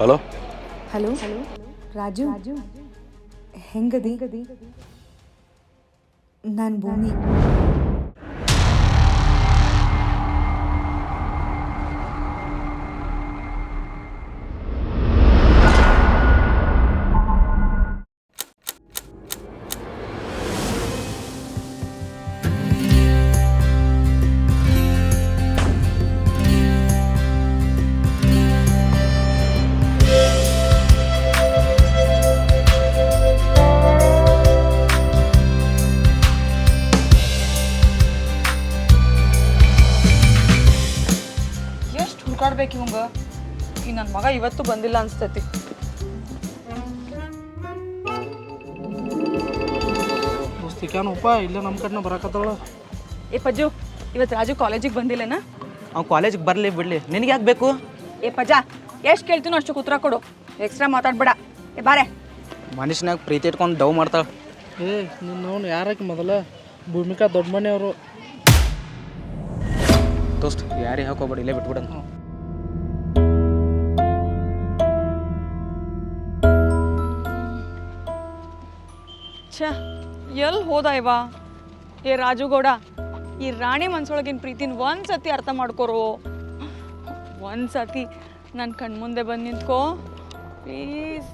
Hello? Hello? Hello? Raju? Raju? ಹೆಂಗದಿ? ನಾನು ಭೂಮಿ. ಹುಡ್ಕಾಡ್ಬೇಕು ಇವಂಗ. ಈ ನನ್ನ ಮಗ ಇವತ್ತು ಬಂದಿಲ್ಲ ಅನ್ಸ್ತೈತಿ. ದೋಸ್ತಿಕ್ಯಾನಪ್ಪ ಇಲ್ಲ ನಮ್ಮ ಕಡೆನ ಬರಾಕತ್ತಾಳ. ಏ ಪಜ್ಜು ಇವತ್ತು ರಾಜು ಕಾಲೇಜಿಗೆ ಬಂದಿಲ್ಲನ? ಅವ್ನು ಕಾಲೇಜಿಗೆ ಬರಲಿ ಬಿಡಲಿ. ನಿನಗೆ ಯಾಕೆ ಬೇಕು? ಏ ಪಜ್ಜ ಎಷ್ಟು ಕೇಳ್ತೀನೋ ಅಷ್ಟು ಉತ್ತರ ಕೊಡು. ಎಕ್ಸ್ಟ್ರಾ ಮಾತಾಡ್ಬೇಡ. ಏ ಬಾರೆ. ಮನುಷ್ಯನಾಗ ಪ್ರೀತಿ ಇಟ್ಕೊಂಡು ಡವ್ ಮಾಡ್ತಾಳೆ. ಏ ನಿನ್ನವನು ಯಾರಕ್ಕೆ ಮೊದಲ? ಭೂಮಿಕಾ ದೊಡ್ಡ ಮನೆಯವರು ದೋಸ್ತ್ ಯಾರಿಗೆ ಹಾಕೋಬೇಡಿ ಇಲ್ಲೇ ಬಿಟ್ಬಿಡೋಣ. ಛ ಎಲ್ಲಿ ಹೋದ ಏ ರಾಜುಗೌಡ, ಈ ರಾಣಿ ಮನ್ಸೊಳಗಿನ ಪ್ರೀತಿನ ಒಂದು ಸತಿ ಅರ್ಥ ಮಾಡ್ಕೊರೋ. ಒಂದು ಸತಿ ನನ್ನ ಕಣ್ಮುಂದೆ ಬಂದು ನಿಂತ್ಕೋ. ಪ್ಲೀಸ್.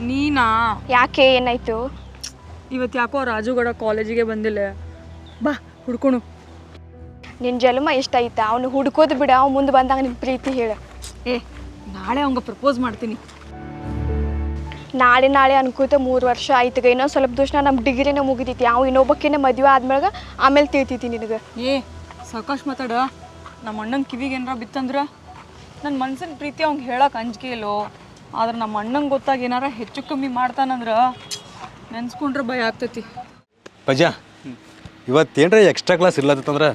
ನೀನಾ? ಯಾಕೆ ಏನಾಯ್ತು? ಇವತ್ತು ಯಾಕೋ ರಾಜುಗಡ ಕಾಲೇಜಿಗೆ ಬಂದಿಲ್ಲ. ಬಾ ಹುಡ್ಕೊಣು. ನಿನ್ನ ಜನ್ಮ ಇಷ್ಟ ಆಯ್ತಾ ಅವನು ಹುಡ್ಕೋದು ಬಿಡ ಅವ್ನು ಮುಂದೆ ಬಂದಾಗ ನಿನ್ನ ಪ್ರೀತಿ ಹೇಳು. ಏ ನಾಳೆ ಅವಂಗ ಪ್ರಪೋಸ್ ಮಾಡ್ತೀನಿ. ನಾಳೆ ನಾಳೆ ಅನ್ಕೋತ ಮೂರು ವರ್ಷ ಆಯ್ತು ಇನ್ನೊಂದು ಸ್ವಲ್ಪ ದಿವಸ ನಮ್ಮ ಡಿಗ್ರಿನೇ ಮುಗಿತೈತಿ ಅವ್ ಇನ್ನೊಬ್ಬಕ್ಕಿನ ಮದುವೆ ಆದ್ಮೇಲೆ ಆಮೇಲೆ ತಿಳ್ತೈತಿ ನಿನಗೆ. ಏ ಸಾಕಷ್ಟು ಮಾತಾಡ. ನಮ್ಮ ಅಣ್ಣನ ಕಿವಿಗೆ ಏನಾರ ಬಿತ್ತಂದ್ರೆ? ನನ್ನ ಮನ್ಸಿನ ಪ್ರೀತಿ ಅವ್ನಿಗೆ ಹೇಳಕ್ಕೆ ಅಂಜಿಕೆ ಇಲ್ಲೋ. ಆದ್ರೆ ನಮ್ಮ ಅಣ್ಣಂಗೆ ಗೊತ್ತಾಗ ಏನಾರ ಹೆಚ್ಚು ಕಮ್ಮಿ ಮಾಡ್ತಾನಂದ್ರ ನೆನ್ಸ್ಕೊಂಡ್ರೆ ಭಯ ಆಗ್ತೈತಿ. ಪಜ ಇವತ್ತೇನ್ರ ಎಕ್ಸ್ಟ್ರಾ ಕ್ಲಾಸ್ ಇರ್ಲತ್ತಂದ್ರೆ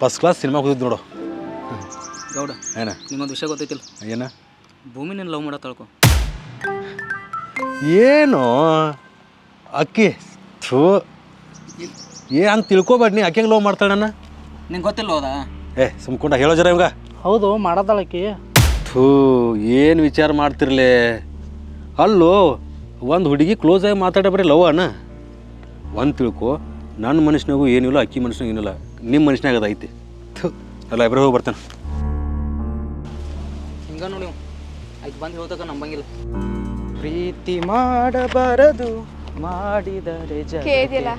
ಫಸ್ಟ್ ಕ್ಲಾಸ್ ಸಿನಿಮಾ ಹೋಗಿದ್ದು ನೋಡು. ಗೌಡ ಏನ? ನಿಮ್ಮೊಂದು ವಿಷಯ ಗೊತ್ತೈತಿಲ್ಲ ಏನ? ಭೂಮಿನ ಲವ್ ಮಾಡೋ ತಳ್ಕೊ. ಏನು ಅಕ್ಕಿ ಥೂ. ಏ ಹಂಗೆ ತಿಳ್ಕೊಬೇಡ ನೀ ಅಕ್ಕಿಗೆ ಲವ್ ಮಾಡ್ತಾಳೆ ನಿಂಗೆ ಗೊತ್ತಿಲ್ಲ ಹೋದ ಏ ಸುಮ್ಕೊಂಡ ಹೇಳೋ ಜರ ಇವಾಗ. ಹೌದು ಮಾಡದಾಳಕಿ ಥೂ ಏನು ವಿಚಾರ ಮಾಡ್ತಿರ್ಲೇ? ಅಲ್ಲೋ ಒಂದು ಹುಡುಗಿ ಕ್ಲೋಸ್ ಆಗಿ ಮಾತಾಡೋ ಬರೀ ಲವ್ ಅಣ್ಣ. ಒಂದು ತಿಳ್ಕೊ ನನ್ನ ಮನುಷ್ಯನಾಗೂ ಏನಿಲ್ಲ ಅಕ್ಕಿ ಮನುಷ್ಯನಾಗ ಏನಿಲ್ಲ ನಿಮ್ಮ ಮನುಷ್ಯನಾಗ ಅದೈತಿ ಐತಿ. ಥೂ. ಅಲ್ಲ ಇಬ್ಬರು ಹೋಗಿ ಬರ್ತಾನೆ. ಹಿಂಗ ನೋಡಿ ಆಯ್ತು ಬಂದು ಹೇಳ್ತಕ್ಕ ನಂಬಂಗಿಲ್ಲ. ಪ್ರೀತಿ ಮಾಡಬಾರದು ಮಾಡಿದರೆ ಕೇಳಿದಿಲ್ಲ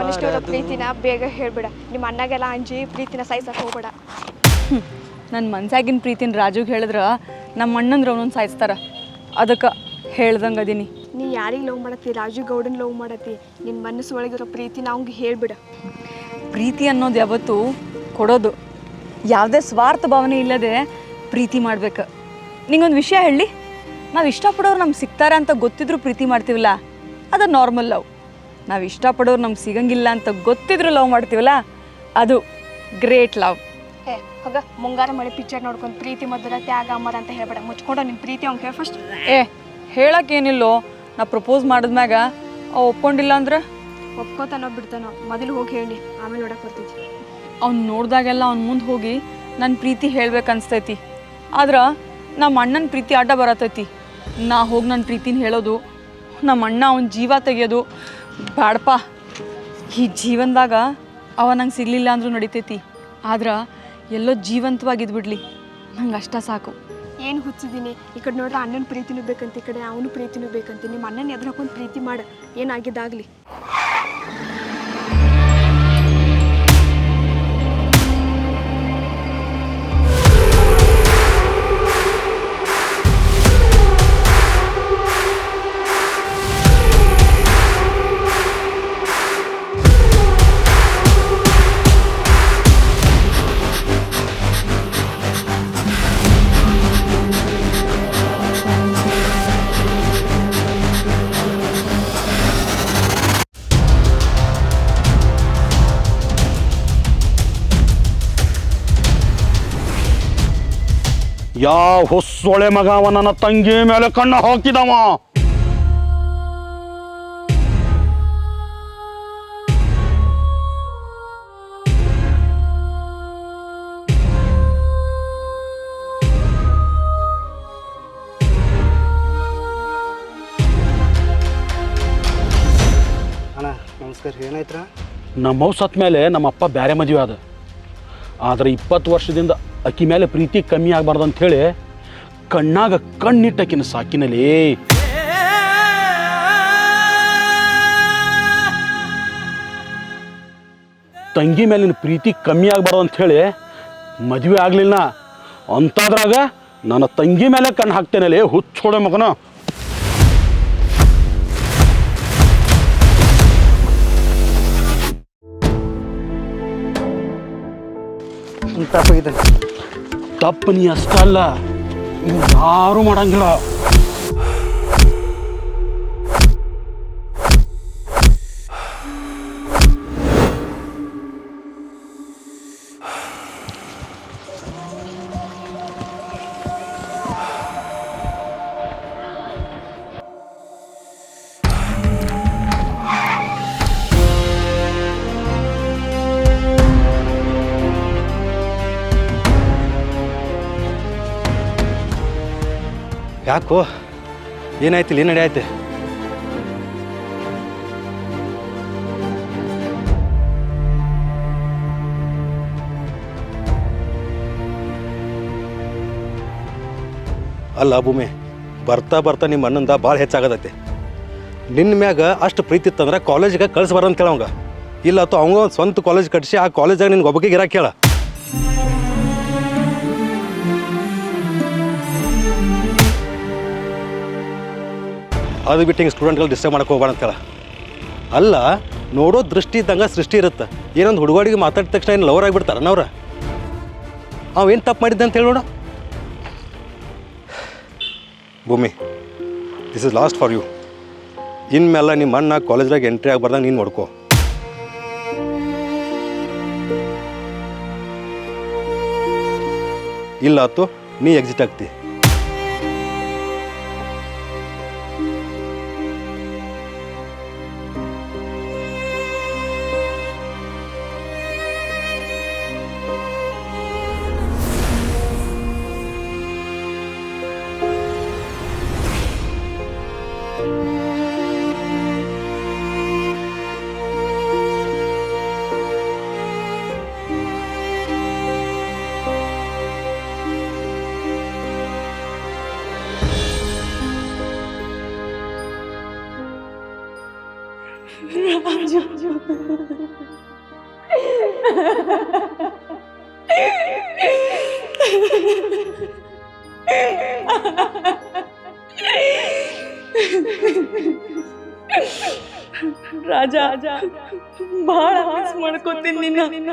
ಮನುಷ್ಯರ ಪ್ರೀತಿನ ಬೇಗ ಹೇಳ್ಬೇಡ. ನಿಮ್ಮ ಅಣ್ಣಗೆಲ್ಲ ಅಂಜಿ ಪ್ರೀತಿನ ಸಾಯ್ಸಕ್ಕೆ ಹೋಗ್ಬೇಡ. ನನ್ನ ಮನ್ಸಾಗಿನ ಪ್ರೀತಿನ ರಾಜುಗೆ ಹೇಳಿದ್ರೆ ನಮ್ಮ ಅಣ್ಣಂದ್ರೆ ಅವನೊಂದು ಸಾಯಿಸ್ತಾರ. ಅದಕ್ಕೆ ಹೇಳ್ದಂಗೆ ಅದೀನಿ. ನೀ ಯಾರಿಗೆ ಲವ್ ಮಾಡತ್ತಿ? ರಾಜು ಗೌಡನ್ ಲವ್ ಮಾಡತ್ತಿ. ನಿನ್ನ ಮನಸ್ಸು ಒಳಗಿರೋ ಪ್ರೀತಿ ನಾವು ಹೇಳ್ಬಿಡ. ಪ್ರೀತಿ ಅನ್ನೋದು ಯಾವತ್ತು ಕೊಡೋದು. ಯಾವುದೇ ಸ್ವಾರ್ಥ ಭಾವನೆ ಇಲ್ಲದೆ ಪ್ರೀತಿ ಮಾಡ್ಬೇಕು. ನಿಂಗೊಂದು ವಿಷಯ ಹೇಳಿ. ನಾವು ಇಷ್ಟಪಡೋರು ನಮ್ಗೆ ಸಿಗ್ತಾರೆ ಅಂತ ಗೊತ್ತಿದ್ರು ಪ್ರೀತಿ ಮಾಡ್ತೀವಲ್ಲ? ಅದು ನಾರ್ಮಲ್ ಲವ್. ನಾವು ಇಷ್ಟಪಡೋರು ನಮ್ಗೆ ಸಿಗಂಗಿಲ್ಲ ಅಂತ ಗೊತ್ತಿದ್ರು ಲವ್ ಮಾಡ್ತೀವಲ್ಲ? ಅದು ಗ್ರೇಟ್ ಲವ್. ಹೋಗ ಮುಂಗಾರ ಮಳೆ ಪಿಕ್ಚರ್ ನೋಡ್ಕೊಂಡು ಪ್ರೀತಿ ಮಧುರ ತ್ಯಾಗ ಅಮರ ಅಂತ ಹೇಳ್ಬೇಡ. ಮುಚ್ಕೊಂಡು ನಿನ್ನ ಪ್ರೀತಿ ಅವ್ನ್ ಹೇಳಿ ಫಸ್ಟ್ ಏ ಹೇಳಕ್ಕೇನಿಲ್ಲೋ ನಾ ಪ್ರಪೋಸ್ ಮಾಡಿದ್ಮ್ಯಾಗ ಅವ್ ಒಪ್ಕೊಂಡಿಲ್ಲ ಅಂದ್ರೆ? ಒಪ್ಕೋತಾನೋ ಬಿಡ್ತಾನೋ. ಮೊದಲು ಹೋಗಿ ಹೇಳಿ ಆಮೇಲೆ ನೋಡಕ್ ಬರ್ತೈತಿ ಅವ್ನು ನೋಡಿದಾಗೆಲ್ಲ ಅವ್ನ ಮುಂದೆ ಹೋಗಿ ನನ್ನ ಪ್ರೀತಿ ಹೇಳ್ಬೇಕು ಅನ್ಸ್ತೈತಿ ಆದ್ರೆ ನಮ್ಮ ಅಣ್ಣನ ಪ್ರೀತಿ ಅಡ್ಡ ಬರತೈತಿ. ನಾ ಹೋಗಿ ನನ್ನ ಪ್ರೀತಿನ ಹೇಳೋದು ನಮ್ಮ ಅಣ್ಣ ಅವನ್ ಜೀವ ತೆಗೆಯೋದು ಬ್ಯಾಡಪ್ಪ. ಈ ಜೀವನದಾಗ ಅವ ನಂಗೆ ಸಿಗಲಿಲ್ಲ ಅಂದ್ರೂ ನಡಿತೈತಿ. ಆದ್ರೆ ಎಲ್ಲೋ ಜೀವಂತವಾಗಿದ್ಬಿಡ್ಲಿ. ನಂಗೆ ಅಷ್ಟ ಸಾಕು. ಏನು ಹುಚ್ಚಿದ್ದೀನಿ ಈ ಕಡೆ ನೋಡ್ರೆ ಅಣ್ಣನ ಪ್ರೀತಿನೂ ಬೇಕಂತ, ಈ ಕಡೆ ಅವನು ಪ್ರೀತಿನೂ ಬೇಕಂತ. ನಿಮ್ಮ ಅಣ್ಣನ ಎದುರು ಹಾಕೊಂಡು ಪ್ರೀತಿ ಮಾಡ. ಏನಾಗಿದ್ದಾಗಲಿ. ಯಾವ ಹೊಸ್ಸೊಳೆ ಮಗ ಅವ ನನ್ನ ತಂಗಿ ಮೇಲೆ ಕಣ್ಣು ಹಾಕಿದವ? ಅಣ್ಣ ನಮಸ್ಕಾರ. ಏನಾಯ್ತ್ರ? ನಮ್ಮ ಸತ್ ಮೇಲೆ ನಮ್ಮ ಅಪ್ಪ ಬ್ಯಾರೆ ಮದುವೆ ಆದ. ಆದ್ರೆ ಇಪ್ಪತ್ತು ವರ್ಷದಿಂದ ಅಕ್ಕಿ ಮೇಲೆ ಪ್ರೀತಿ ಕಮ್ಮಿ ಆಗಬಾರ್ದು ಅಂಥೇಳಿ ಕಣ್ಣಾಗ ಕಣ್ಣಿಟ್ಟಕಿನ ಸಾಕಿನಲ್ಲಿ. ತಂಗಿ ಮೇಲಿನ ಪ್ರೀತಿ ಕಮ್ಮಿ ಆಗಬಾರ್ದು ಅಂಥೇಳಿ ಮದುವೆ ಆಗಲಿಲ್ಲ. ಅಂತಾದ್ರಾಗ ನನ್ನ ತಂಗಿ ಮೇಲೆ ಕಣ್ಣು ಹಾಕ್ತೇನಲ್ಲಿ ಹುಚ್ಚೋಡೆ ಮಗನ. ತಪ್ಪಾಗಿದ್ದಾನೆ ತಪ್ಪು ನೀ ಅಷ್ಟಲ್ಲ ಇನ್ನು ಯಾರು ಯಾಕೋ? ಏನಾಯ್ತು, ಏನು ನಡೆಯೈತೆ ಅಲ್ಲ ಭೂಮಿ, ಬರ್ತಾ ಬರ್ತಾ ನಿಮ್ಮ ಅಣ್ಣಂದ ಭಾಳ ಹೆಚ್ಚಾಗದೈತಿ. ನಿನ್ನ ಮ್ಯಾಗ ಅಷ್ಟು ಪ್ರೀತಿ ಇತ್ತಂದ್ರೆ ಕಾಲೇಜಿಗೆ ಕಳಿಸ್ಬಾರ ಅಂತ ಕೇಳವಂಗ ಇಲ್ಲ ಅಥವಾ ಅವಂಗ ಸ್ವಂತ ಕಾಲೇಜ್ ಕಟ್ಟಿಸಿ ಆ ಕಾಲೇಜಾಗ ನಿನ್ಗೆ ಒಬ್ಬಗೆ ಇರಕ್ಕೆ ಹೇಳ ಅದು ಬಿಟ್ಟು ಹಿಂಗೆ ಸ್ಟೂಡೆಂಟ್ಗಳು ಡಿಸ್ಟರ್ಬ್ ಮಾಡಕ್ಕೆ ಹೋಗ್ಬೇಡ ಅಂತೇಳ ಅಲ್ಲ, ನೋಡೋ ದೃಷ್ಟಿ ಇದ್ದಂಗೆ ಸೃಷ್ಟಿ ಇರುತ್ತೆ. ಏನೊಂದು ಹುಡುಗಾಡಿಗೆ ಮಾತಾಡಿದ ತಕ್ಷಣ ಏನು ಲವರ್ ಆಗಿಬಿಡ್ತಾರ ನವ್ರ ಅವೇನು ತಪ್ಪು ಮಾಡಿದ್ದೆ ಅಂತ ಹೇಳಿ ನೋಡು. Bhoomi this is last for you ಇನ್ಮೇಲೆ ನಿಮ್ಮ ಅಣ್ಣ ಕಾಲೇಜ್ದಾಗ ಎಂಟ್ರಿ ಆಗ್ಬಾರ್ದಂಗೆ ನೀನು ನೋಡ್ಕೋ. ಇಲ್ಲ ಆತು, ನೀ ಎಕ್ಸಿಟ್ ಆಗ್ತಿ. ರಾಜ ಭಾಳ ಮಿಸ್ ಮಾಡ್ಕೋತೀನಿ ನಿನ್ನ